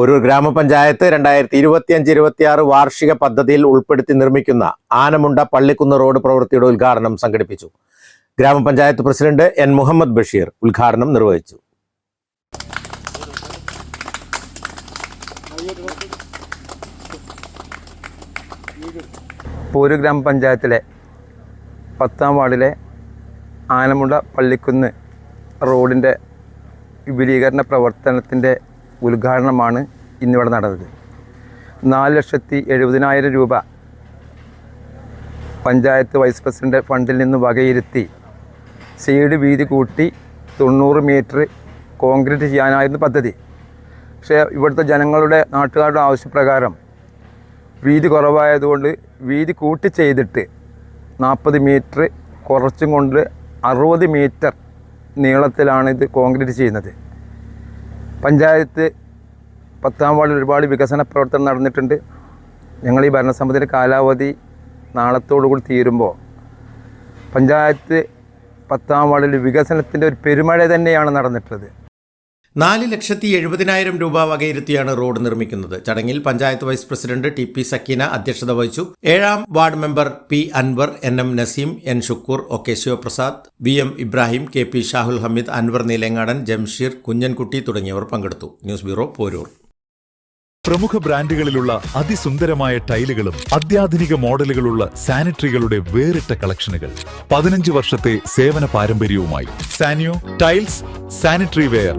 ഒരു ഗ്രാമപഞ്ചായത്ത് രണ്ടായിരത്തി ഇരുപത്തിയഞ്ച് ഇരുപത്തിയാറ് വാർഷിക പദ്ധതിയിൽ ഉൾപ്പെടുത്തി നിർമ്മിക്കുന്ന ആനമുണ്ട പള്ളിക്കുന്ന് റോഡ് പ്രവൃത്തിയുടെ ഉദ്ഘാടനം സംഘടിപ്പിച്ചു. ഗ്രാമപഞ്ചായത്ത് പ്രസിഡന്റ് എൻ മുഹമ്മദ് ബഷീർ ഉദ്ഘാടനം നിർവഹിച്ചു. പൂര് ഗ്രാമപഞ്ചായത്തിലെ പത്താം വാർഡിലെ ആനമുണ്ട പള്ളിക്കുന്ന് റോഡിന്റെ വിപുലീകരണ പ്രവർത്തനത്തിന്റെ ഉദ്ഘാടനമാണ് ഇന്നിവിടെ നടന്നത്. നാല് ലക്ഷത്തി എഴുപതിനായിരം രൂപ പഞ്ചായത്ത് വൈസ് പ്രസിഡന്റ് ഫണ്ടിൽ നിന്ന് വകയിരുത്തി സൈഡ് വീതി കൂട്ടി തൊണ്ണൂറ് മീറ്റർ കോൺക്രീറ്റ് ചെയ്യാനായിരുന്നു പദ്ധതി. പക്ഷേ ഇവിടുത്തെ ജനങ്ങളുടെ നാട്ടുകാരുടെ ആവശ്യപ്രകാരം വീതി കുറവായതുകൊണ്ട് വീതി കൂട്ടി ചെയ്തിട്ട് നാൽപ്പത് മീറ്റർ കുറച്ചും കൊണ്ട് അറുപത് മീറ്റർ നീളത്തിലാണ് ഇത് കോൺക്രീറ്റ് ചെയ്യുന്നത്. പഞ്ചായത്ത് പത്താം വാർഡിൽ ഒരുപാട് വികസന പ്രവർത്തനം നടന്നിട്ടുണ്ട്. ഞങ്ങൾ ഈ ഭരണസമിതിയുടെ കാലാവധി നാളത്തോടു കൂടി തീരുമ്പോൾ പഞ്ചായത്ത് പത്താം വാർഡിൽ വികസനത്തിന്റെ ഒരു പെരുമഴ തന്നെയാണ് നടന്നിട്ടുള്ളത്. നാല് ലക്ഷത്തി എഴുപതിനായിരം രൂപ വകയിരുത്തിയാണ് റോഡ് നിർമ്മിക്കുന്നത്. ചടങ്ങിൽ panchayat vice president T P Sakeena അധ്യക്ഷത വഹിച്ചു. ഏഴാം ward member P Anwar N M Naseem N Shukoor O K Shivaprasad V M Ibrahim K P Shahul Hameed Anwar Neelangadan Jamsheer Kunhankutty തുടങ്ങിയവർ പങ്കെടുത്തു. News bureau Poroor. പ്രമുഖ ബ്രാൻഡുകളിലുള്ള അതിസുന്ദരമായ ടൈലുകളും അത്യാധുനിക മോഡലുകളുള്ള സാനിറ്ററികളുടെ വേറിട്ട കളക്ഷനുകൾ പതിനഞ്ച് വർഷത്തെ സേവന പാരമ്പര്യവുമായി Saniyo tiles sanitary ware.